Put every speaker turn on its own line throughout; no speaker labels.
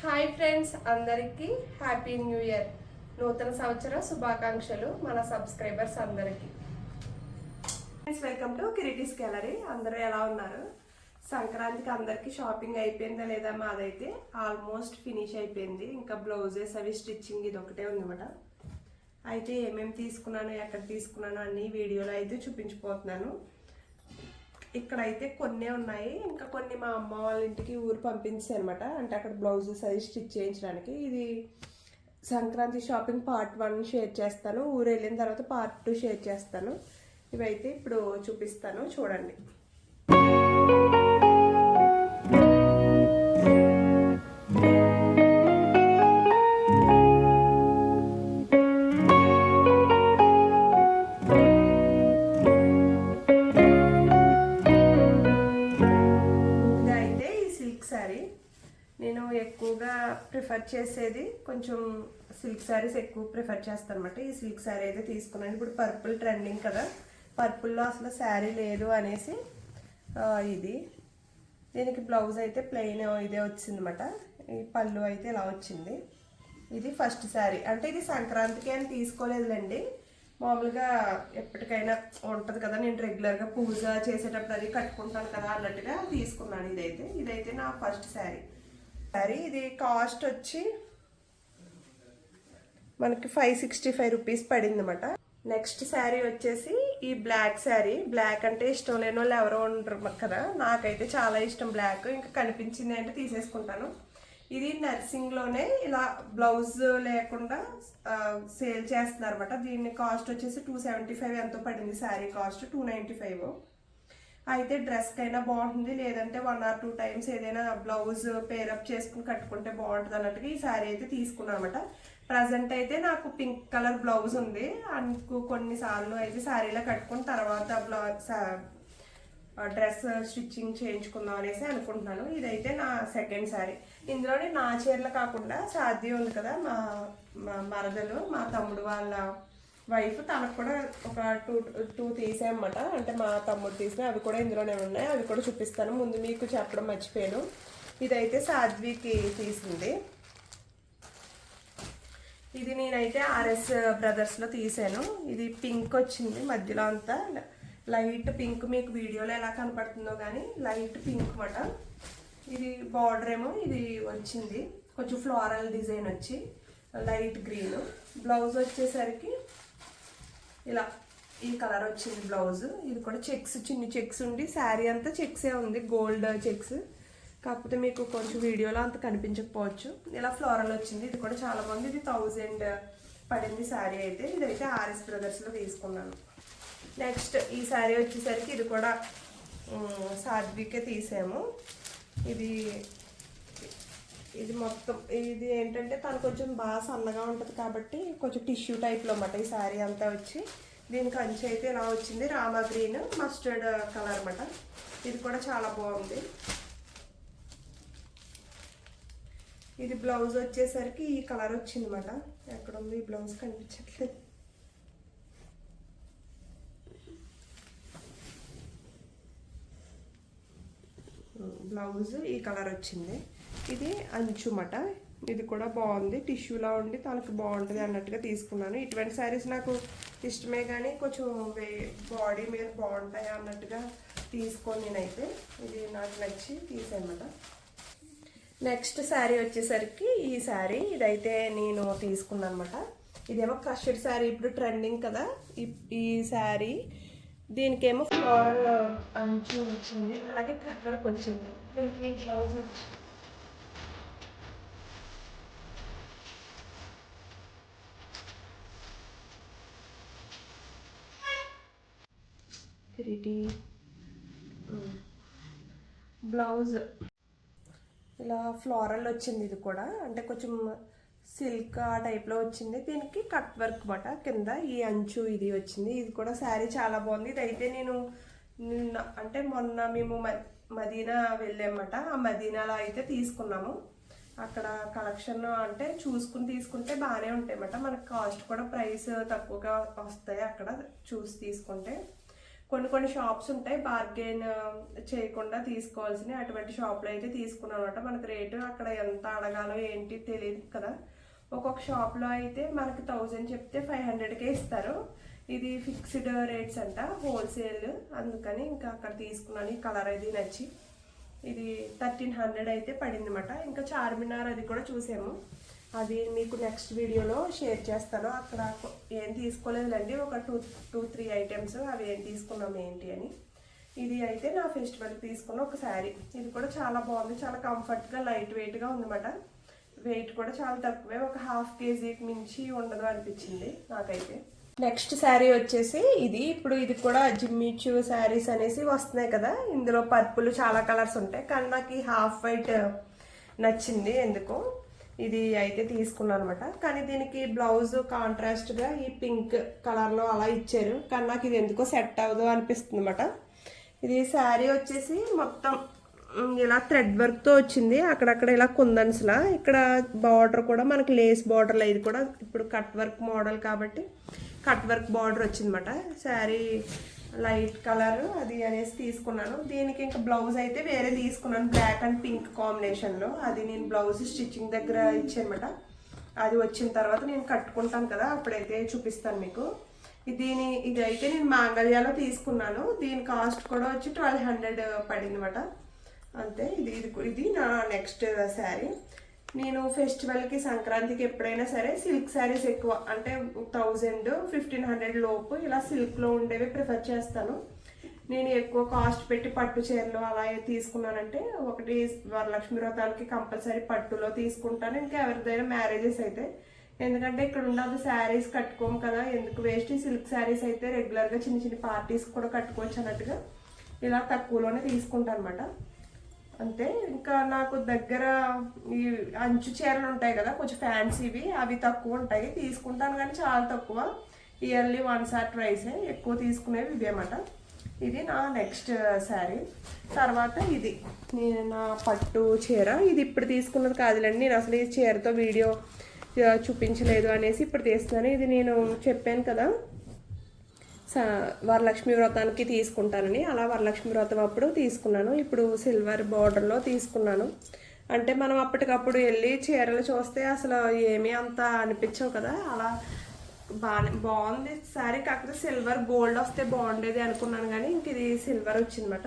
Hi friends అందరికీ happy new year. నూతన సంవత్సర శుభాకాంక్షలు మన సబ్స్క్రైబర్స్ అందరికీ. ఫ్రెండ్స్ వెల్కమ్ టు కిరీటీస్ గ్యాలరీ అందరూ ఎలా ఉన్నారు? సంక్రాంతికి అందరికీ షాపింగ్ అయిపోయిందా లేదా మాదైతే ఆల్మోస్ట్ ఫినిష్ అయిపోయింది. ఇంకా బ్లౌజెస్ అవి స్టిచ్చింగ్ ఇది ఒకటే ఉందన్నమాట అయితే ఏమేమి తీసుకున్నాను ఎక్కడ తీసుకున్నాను అన్ని వీడియోలో అయితే చూపించిపోతున్నాను. ఇక్కడైతే కొన్ని ఉన్నాయి. ఇంకా కొన్ని మా అమ్మ వాళ్ళ ఇంటికి ఊరు పంపించాయి అనమాట అంటే అక్కడ బ్లౌజెస్ అది స్టిచ్ చేయించడానికి. ఇది Sankranti shopping part one share చేస్తాను. ఊరు వెళ్ళిన తర్వాత పార్ట్ టూ షేర్ చేస్తాను. ఇవైతే ఇప్పుడు చూపిస్తాను. చూడండి. చేసేది కొంచెం సిల్క్ శారీస్ ఎక్కువ ప్రిఫర్ చేస్తాను అనమాట ఈ సిల్క్ శారీ అయితే తీసుకున్నాను. ఇప్పుడు పర్పుల్ ట్రెండింగ్ కదా. పర్పుల్లో అసలు శారీ లేదు అనేసి ఇది. దీనికి బ్లౌజ్ అయితే ప్లెయిన్ ఇదే వచ్చిందన్నమాట. ఈ పళ్ళు అయితే ఇలా వచ్చింది. ఇది ఫస్ట్ శారీ అంటే ఇది సంక్రాంతికి అని తీసుకోలేదులేండి. మామూలుగా ఎప్పటికైనా ఉంటుంది కదా. నేను రెగ్యులర్గా పూజ చేసేటప్పుడు అది కట్టుకుంటాను కదా అన్నట్టుగా తీసుకున్నాను ఇదైతే. ఇదైతే నా ఫస్ట్ శారీ సారీ ఇది కాస్ట్ వచ్చి మనకి ఫైవ్ సిక్స్టీ ఫైవ్ రూపీస్ పడింది అనమాట నెక్స్ట్ శారీ వచ్చేసి ఈ బ్లాక్ శారీ బ్లాక్ అంటే ఇష్టం లేని వాళ్ళు ఎవరో ఉండరు కదా. నాకైతే చాలా ఇష్టం బ్లాక్ ఇంకా కనిపించింది అంటే తీసేసుకుంటాను. ఇది నర్సింగ్లోనే ఇలా బ్లౌజ్ లేకుండా సేల్ చేస్తున్నారు అనమాట దీని కాస్ట్ వచ్చేసి టూ సెవెంటీ ఫైవ్ ఎంతో పడింది sari cost two ninety five అయితే డ్రెస్కైనా బాగుంటుంది. లేదంటే వన్ ఆర్ టూ టైమ్స్ ఏదైనా బ్లౌజ్ పేరప్ చేసుకుని కట్టుకుంటే బాగుంటుంది అన్నట్టుగా ఈ శారీ అయితే తీసుకున్నామట ప్రజెంట్ అయితే నాకు పింక్ కలర్ బ్లౌజ్ ఉంది. అందుకు కొన్నిసార్లు అయితే శారీలో కట్టుకుని తర్వాత బ్లౌజ్ డ్రెస్ స్టిచ్చింగ్ చేయించుకుందాం అనేసి అనుకుంటున్నాను. ఇదైతే నా సెకండ్ శారీ ఇందులోనే నా చీరలు కాకుండా సాధ్యం ఉంది కదా మా మరదలు మా తమ్ముడు వాళ్ళ వైఫ్ తనకు కూడా ఒక టూ టూ తీసాయన్నమాట అంటే మా తమ్ముడు తీసిన అవి కూడా ఇందులోనే ఉన్నాయి. అవి కూడా చూపిస్తాను. ముందు మీకు చెప్పడం మర్చిపోయాను. ఇదైతే సాధ్వికి తీసింది. ఇది నేనైతే ఆర్ఎస్ బ్రదర్స్లో తీసాను. ఇది పింక్ వచ్చింది మధ్యలో అంతా. లైట్ పింక్ మీకు వీడియోలో ఎలా కనపడుతుందో కానీ లైట్ పింక్ మాట ఇది బార్డర్ ఏమో ఇది వచ్చింది. కొంచెం ఫ్లోరల్ డిజైన్ వచ్చి లైట్ గ్రీన్. బ్లౌజ్ వచ్చేసరికి ఇలా ఈ కలర్ వచ్చింది బ్లౌజ్. ఇది కూడా చెక్స్ చిన్ని చెక్స్ ఉండి శారీ అంతా చెక్సే ఉంది గోల్డ్ చెక్స్. కాకపోతే మీకు కొంచెం వీడియోలో అంత కనిపించకపోవచ్చు. ఇలా ఫ్లోరల్ వచ్చింది. ఇది కూడా చాలా బాగుంది ఇది థౌజండ్ పడింది శారీ అయితే. ఇదైతే ఆర్ఎస్ బ్రదర్స్లో తీసుకున్నాను. నెక్స్ట్ ఈ శారీ వచ్చేసరికి ఇది కూడా మ్, సాధ్వికే తీసాము. ఇది ఇది మొత్తం ఇది ఏంటంటే తను కొంచెం బాగా సన్నగా ఉంటుంది కాబట్టి కొంచెం టిష్యూ టైప్లో అన్నమాట ఈ శారీ అంతా వచ్చి. దీనికి అంచు అయితే ఇలా వచ్చింది రామా గ్రీన్ మస్టర్డ్ కలర్ అనమాట ఇది కూడా చాలా బాగుంది. ఇది బ్లౌజ్ వచ్చేసరికి ఈ కలర్ వచ్చింది అనమాట ఎక్కడ ఉంది ఈ బ్లౌజ్ కనిపించట్లేదు. Hmm, బ్లౌజ్ ఈ కలర్ వచ్చింది. ఇది అంచుమట. ఇది కూడా బాగుంది. టిష్యూలా ఉండి తనకు బాగుంటుంది అన్నట్టుగా తీసుకున్నాను. ఇటువంటి శారీస్ నాకు ఇష్టమే కానీ కొంచెం వే బాడీ మీద బాగుంటాయి అన్నట్టుగా తీసుకొని నేనైతే ఇది నాకు నచ్చి తీసానమాట నెక్స్ట్ శారీ వచ్చేసరికి ఈ శారీ ఇదైతే నేను తీసుకున్నాను అనమాట ఇదేమో కస్టర్డ్ శారీ ఇప్పుడు ట్రెండింగ్ కదా. ఈ- ఈ శారీ దీనికేమో ఫ్లోరల్ అంచు వచ్చింది. అలాగే కలర్ వచ్చింది దీనికి బ్లౌజ్ వచ్చింది త్రీ బ్లౌజ్. ఇలా ఫ్లోరల్ వచ్చింది ఇది కూడా. అంటే కొంచెం సిల్క్ ఆ టైప్లో వచ్చింది. దీనికి కట్ వర్క్ మాట కింద ఈ అంచు ఇది వచ్చింది. ఇది కూడా శారీ చాలా బాగుంది. ఇది అయితే నేను నిన్న అంటే మొన్న మేము మ- మదీనా వెళ్ళామట. ఆ మదీనాలో అయితే తీసుకున్నాము. అక్కడ కలెక్షన్ అంటే చూసుకుని తీసుకుంటే బాగానే ఉంటాయి అన్నమాట మనకు కాస్ట్ కూడా ప్రైస్ తక్కువగా వస్తాయి అక్కడ చూసి తీసుకుంటే. కొన్ని కొన్ని షాప్స్ ఉంటాయి బార్గెన్ చేయకుండా తీసుకోవాల్సినవి. అటువంటి షాప్లో అయితే తీసుకున్నాను అనమాట మనకు రేటు అక్కడ ఎంత అడగాలో ఏంటి తెలియదు కదా. ఒక్కొక్క షాప్లో అయితే మనకి థౌజండ్ చెప్తే ఫైవ్ హండ్రెడ్కే ఇస్తారు. ఇది ఫిక్స్డ్ రేట్స్ అంట హోల్సేల్ అందుకని ఇంకా అక్కడ తీసుకున్నాను. ఈ కలర్ అది నచ్చి. ఇది థర్టీన్ హండ్రెడ్ అయితే పడింది అనమాట ఇంకా చార్మినార్ అది కూడా చూసాము. అది మీకు నెక్స్ట్ వీడియోలో షేర్ చేస్తాను. అక్కడ ఏం తీసుకోలేదులేండి. ఒక టూ టూ త్రీ ఐటమ్స్ అవి ఏం తీసుకున్నాం ఏంటి అని. ఇది అయితే నా ఫెస్టివల్ తీసుకున్న ఒక శారీ ఇది కూడా చాలా బాగుంది. చాలా కంఫర్ట్గా లైట్ వెయిట్గా ఉందన్నమాట. వెయిట్ కూడా చాలా తక్కువే. ఒక హాఫ్ కేజీకి మించి ఉండదు అనిపించింది నాకైతే. నెక్స్ట్ శారీ వచ్చేసి ఇది. ఇప్పుడు ఇది కూడా జిమ్మిచ్చు శారీస్ అనేసి వస్తున్నాయి కదా. ఇందులో పర్పుల్ చాలా కలర్స్ ఉంటాయి. కానీ నాకు ఈ హాఫ్ వైట్ నచ్చింది. ఎందుకో? ఇది అయితే తీసుకున్నాను అనమాట కానీ దీనికి బ్లౌజ్ కాంట్రాస్ట్గా ఈ పింక్ కలర్లో అలా ఇచ్చారు. కానీ నాకు ఇది ఎందుకో సెట్ అవ్వదు అనిపిస్తుంది అనమాట ఇది శారీ వచ్చేసి మొత్తం ఇలా థ్రెడ్ వర్క్తో వచ్చింది. అక్కడక్కడ ఇలా కుందన్స్లా. ఇక్కడ బార్డర్ కూడా మనకి లేస్ బార్డర్లో ఇది కూడా ఇప్పుడు కట్ వర్క్ మోడల్ కాబట్టి కట్ వర్క్ బార్డర్ వచ్చిందన్నమాట. శారీ లైట్ కలర్ అది అనేసి తీసుకున్నాను. దీనికి ఇంకా బ్లౌజ్ అయితే వేరే తీసుకున్నాను. బ్లాక్ అండ్ పింక్ కాంబినేషన్లో అది నేను బ్లౌజ్ స్టిచ్చింగ్ దగ్గర ఇచ్చానమాట అది వచ్చిన తర్వాత నేను కట్టుకుంటాను కదా అప్పుడైతే చూపిస్తాను మీకు. దీని ఇది అయితే నేను మాంగళ్యాలో తీసుకున్నాను. దీని కాస్ట్ కూడా వచ్చి ట్వెల్వ్ హండ్రెడ్ పడింది అంతే ఇది ఇది ఇది నా నెక్స్ట్ శారీ. నేను ఫెస్టివల్కి సంక్రాంతికి ఎప్పుడైనా సరే సిల్క్ శారీస్ ఎక్కువ అంటే థౌజండ్ ఫిఫ్టీన్ హండ్రెడ్ లోపు ఇలా సిల్క్లో ఉండేవి ప్రిఫర్ చేస్తాను. నేను ఎక్కువ కాస్ట్ పెట్టి పట్టు చీరలు అలా తీసుకున్నానంటే ఒకటి వరలక్ష్మి వ్రతాలకి కంపల్సరీ పట్టులో తీసుకుంటాను. ఇంకా ఎవరిదైనా మ్యారేజెస్ అయితే ఎందుకంటే ఇక్కడ ఉన్న శారీస్ కట్టుకోము కదా ఎందుకు వేస్ట్? సిల్క్ శారీస్ అయితే రెగ్యులర్గా చిన్న చిన్న పార్టీస్ కూడా కట్టుకోవచ్చు అన్నట్టుగా ఇలా తక్కువలోనే తీసుకుంటాను అనమాట అంతే ఇంకా నాకు దగ్గర ఈ అంచు చీరలు ఉంటాయి కదా కొంచెం ఫ్యాన్సీవి అవి తక్కువ ఉంటాయి. తీసుకుంటాను కానీ చాలా తక్కువ. ఇయర్లీ వన్ సార్ ట్రైస్ ఎక్కువ తీసుకునేవి ఇవి అన్నమాట. ఇది నా నెక్స్ట్ శారీ. తర్వాత ఇది. నేను నా పట్టు చీర. ఇది ఇప్పుడు తీసుకున్నది కాదులేండి. నేను అసలు ఈ చీరతో వీడియో చూపించలేదు అనేసి ఇప్పుడు తీస్తున్నాను. ఇది నేను చెప్పాను కదా వరలక్ష్మి వ్రతానికి తీసుకుంటానని. అలా వరలక్ష్మి వ్రతం అప్పుడు తీసుకున్నాను. ఇప్పుడు సిల్వర్ బార్డర్లో తీసుకున్నాను. అంటే మనం అప్పటికప్పుడు వెళ్ళి చీరలు చూస్తే అసలు ఏమీ అంత అనిపించవు కదా. అలా బాగానే బాగుంది సారీ కాకపోతే సిల్వర్ గోల్డ్ వస్తే బాగుండేది అనుకున్నాను కానీ ఇంక ఇది సిల్వర్ వచ్చిందన్నమాట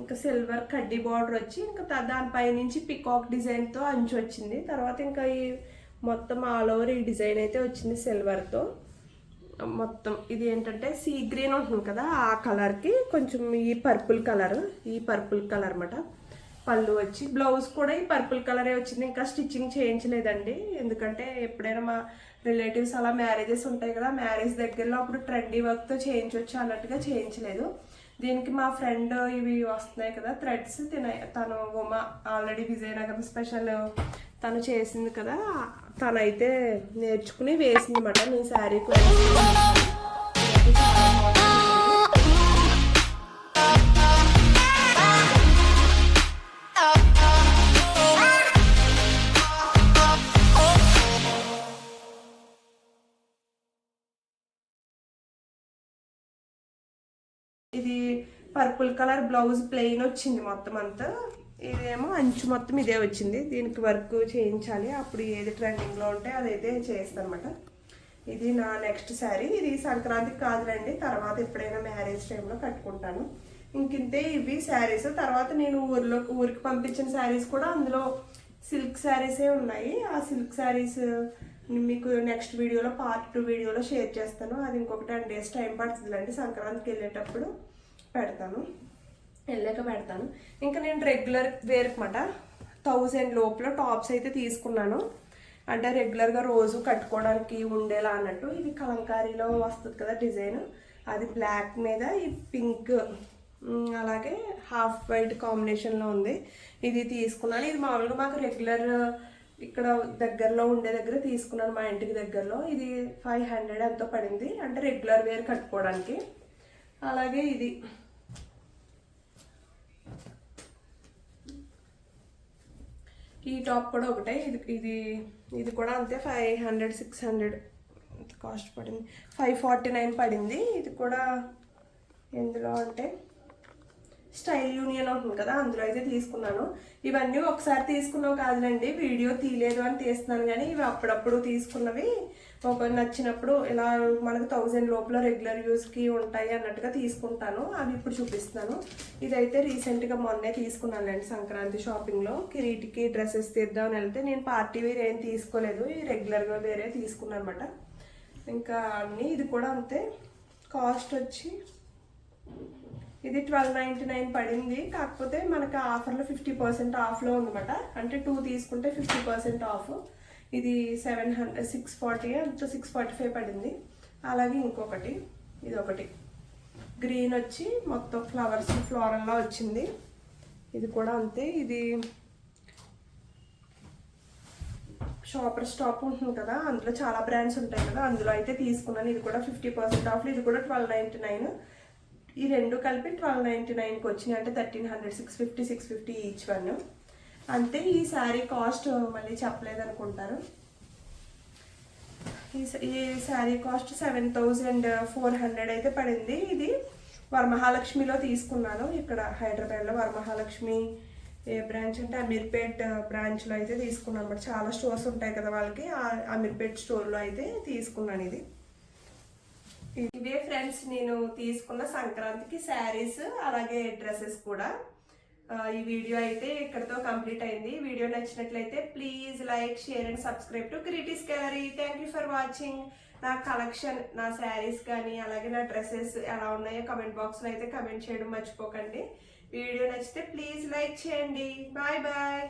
ఇంకా సిల్వర్ కడ్డీ బార్డర్ వచ్చి ఇంకా దానిపై నుంచి పికాక్ డిజైన్తో అంచు వచ్చింది. తర్వాత ఇంకా ఈ మొత్తం ఆల్ ఓవర్ ఈ డిజైన్ అయితే వచ్చింది సిల్వర్తో. మొత్తం ఇది ఏంటంటే సీ గ్రీన్ ఉంటుంది కదా ఆ కలర్కి కొంచెం ఈ పర్పుల్ కలర్ ఈ పర్పుల్ కలర్ అన్నమాట. పళ్ళు వచ్చి బ్లౌజ్ కూడా ఈ పర్పుల్ కలరే వచ్చింది. ఇంకా స్టిచ్చింగ్ చేయించలేదండి. ఎందుకంటే ఎప్పుడైనా మా రిలేటివ్స్ అలా మ్యారేజెస్ ఉంటాయి కదా మ్యారేజ్ దగ్గరలో అప్పుడు ట్రెండీ వర్క్తో చేయించవచ్చు అన్నట్టుగా చేయించలేదు. దీనికి మా ఫ్రెండ్ ఇవి వస్తున్నాయి కదా థ్రెడ్స్ తిన తను ఉమా ఆల్రెడీ విజయనగరం స్పెషల్ తను చేసింది కదా తనైతే నేర్చుకుని వేసింది అనమాట నేను శారీ ఇది పర్పుల్ కలర్ బ్లౌజ్ ప్లెయిన్ వచ్చింది మొత్తం అంతా ఇదేమో అంచు మొత్తం ఇదే వచ్చింది. దీనికి వర్క్ చేయించాలి. అప్పుడు ఏది ట్రెండింగ్లో ఉంటే అదైతే చేస్తాను అనమాట ఇది నా నెక్స్ట్ శారీ ఇది సంక్రాంతికి కాదులండి. తర్వాత ఎప్పుడైనా మ్యారేజ్ టైంలో కట్టుకుంటాను. ఇంకింతే ఇవి శారీస్ తర్వాత నేను ఊర్లో ఊరికి పంపించిన శారీస్ కూడా అందులో సిల్క్ శారీసే ఉన్నాయి. ఆ సిల్క్ శారీస్ మీకు నెక్స్ట్ వీడియోలో పార్ట్ టూ వీడియోలో షేర్ చేస్తాను. అది ఇంకొక టెన్ డేస్ టైం పడుతుందిలేండి. సంక్రాంతికి వెళ్ళేటప్పుడు పెడతాను. వెళ్ళాక పెడతాను. ఇంకా నేను రెగ్యులర్ వేర్ థౌజండ్ లోపల టాప్స్ అయితే తీసుకున్నాను. అంటే రెగ్యులర్గా రోజు కట్టుకోవడానికి ఉండేలా అన్నట్టు. ఇది కలంకారీలో వస్తుంది కదా డిజైన్. అది బ్లాక్ మీద ఈ పింక్ అలాగే హాఫ్ వైట్ కాంబినేషన్లో ఉంది. ఇది తీసుకున్నాను. ఇది మామూలుగా మాకు రెగ్యులర్ ఇక్కడ దగ్గరలో ఉండే దగ్గర తీసుకున్నాను మా ఇంటికి దగ్గరలో. ఇది ఫైవ్ హండ్రెడ్ ఎంతో పడింది. అంటే రెగ్యులర్ వేర్ కట్టుకోవడానికి. అలాగే ఇది ఈ టాప్ కూడా ఒకటే. ఇది ఇది ఇది కూడా అంతే. Five hundred six hundred cost పడింది. ఫైవ్ ఫార్టీ నైన్ పడింది. ఇది కూడా ఎందులో అంటే స్టైల్ యూనియన్ ఉంటుంది కదా అందులో అయితే తీసుకున్నాను. ఇవన్నీ ఒకసారి తీసుకున్నావు కాదులండి వీడియో తీయలేదు అని తీస్తున్నాను కానీ ఇవి అప్పుడప్పుడు తీసుకున్నవి ఒక నచ్చినప్పుడు ఇలా మనకు థౌజండ్ లోపల రెగ్యులర్ యూస్కి ఉంటాయి అన్నట్టుగా తీసుకుంటాను. అవి ఇప్పుడు చూపిస్తున్నాను. ఇదైతే రీసెంట్గా మొన్నే తీసుకున్నానండి సంక్రాంతి షాపింగ్లో కిరీటికి డ్రెస్సెస్ తీద్దామని వెళ్తే నేను పార్టీ వేర్ ఏం తీసుకోలేదు ఈ రెగ్యులర్గా వేరే తీసుకున్నాను అనమాట ఇంకా అన్నీ ఇది కూడా అంతే. కాస్ట్ వచ్చి ఇది ట్వెల్వ్ నైంటీ నైన్ పడింది. కాకపోతే మనకి ఆఫర్లో ఫిఫ్టీ పర్సెంట్ ఆఫ్లో ఉందన్నమాట. అంటే టూ తీసుకుంటే ఫిఫ్టీ పర్సెంట్ ఆఫ్ ఇది సెవెన్ హండ్రెడ్ సిక్స్ ఫార్టీ అంత సిక్స్ ఫార్టీ ఫైవ్ పడింది. అలాగే ఇంకొకటి ఇది ఒకటి గ్రీన్ వచ్చి మొత్తం ఫ్లవర్స్ ఫ్లోరల్లా వచ్చింది. ఇది కూడా అంతే. ఇది షాపర్ స్టాప్ ఉంటుంది కదా అందులో చాలా బ్రాండ్స్ ఉంటాయి కదా అందులో అయితే తీసుకున్నాను. ఇది కూడా ఫిఫ్టీ పర్సెంట్ ఆఫ్ ఇది కూడా ట్వెల్వ్ నైంటీ నైన్ ఈ రెండు కలిపి ట్వెల్వ్ నైంటీ నైన్కి వచ్చినాయి అంటే thirteen hundred six fifty six fifty each one అంతే ఈ శారీ కాస్ట్ మళ్ళీ చెప్పలేదు అనుకుంటారు ఈ ఈ sari cost seven thousand four hundred అయితే పడింది. ఇది వరమహాలక్ష్మిలో తీసుకున్నాను. ఇక్కడ హైదరాబాద్లో వరమహాలక్ష్మి ఏ బ్రాంచ్ అంటే అమీర్పేట్ బ్రాంచ్లో అయితే తీసుకున్నాను. అనమాట చాలా స్టోర్స్ ఉంటాయి కదా వాళ్ళకి. ఆ అమీర్పేట్ స్టోర్లో అయితే తీసుకున్నాను ఇది. ఇవే ఫ్రెండ్స్ నేను తీసుకున్న సంక్రాంతికి శారీస్ అలాగే డ్రెస్సెస్ కూడా. ఈ వీడియో అయితే ఇక్కడతో కంప్లీట్ అయింది. వీడియో నచ్చినట్లయితే please like share and subscribe to Kriti's gallery thank you for watching నా కలెక్షన్ నా శారీస్ కానీ అలాగే నా డ్రెస్సెస్ ఎలా ఉన్నాయో కమెంట్ బాక్స్లో అయితే కమెంట్ చేయడం మర్చిపోకండి. వీడియో నచ్చితే ప్లీజ్ లైక్ చేయండి. Bye bye